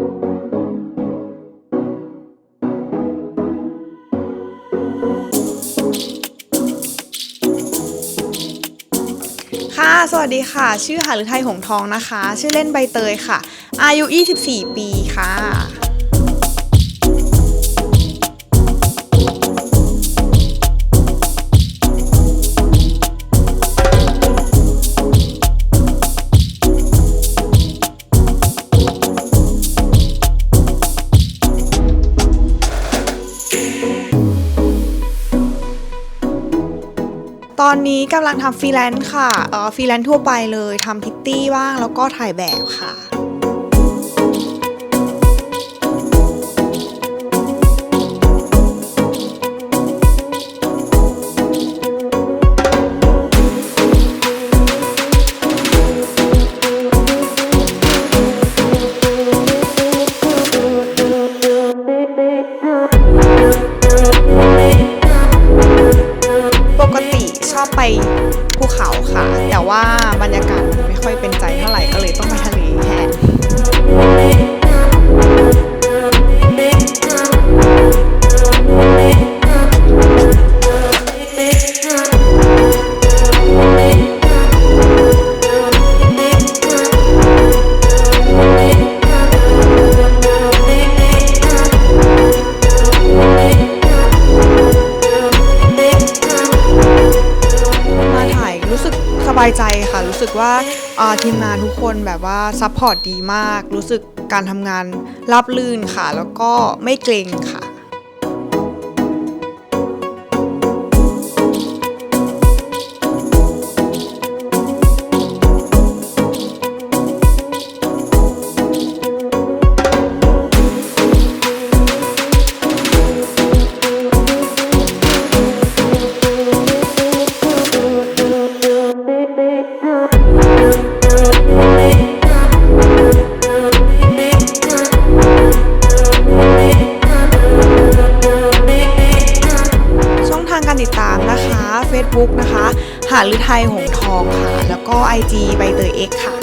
ค่ะ สวัสดีค่ะ ชื่อหารือไทยหงทองนะคะ ชื่อเล่นใบเตยค่ะ อายุ 24 ปีค่ะ ตอนนี้กำลังทำฟรีแลนซ์ค่ะเออฟรีแลนซ์ทั่วไปเลยทำพิตตี้บ้างแล้วก็ถ่ายแบบค่ะ ว่าบรรยากาศไม่ค่อยเป็น บายใจค่ะ รู้สึกว่าทีมงานทุกคนแบบว่าซัพพอร์ตดีมาก รู้สึกการทำงานราบลื่นค่ะ แล้วก็ไม่เกรงค่ะางการติดตามนะคะ Facebook นะคะ หาฤทัยหงทองค่ะ แล้วก็ IG ใบเตยเอ็กค่ะ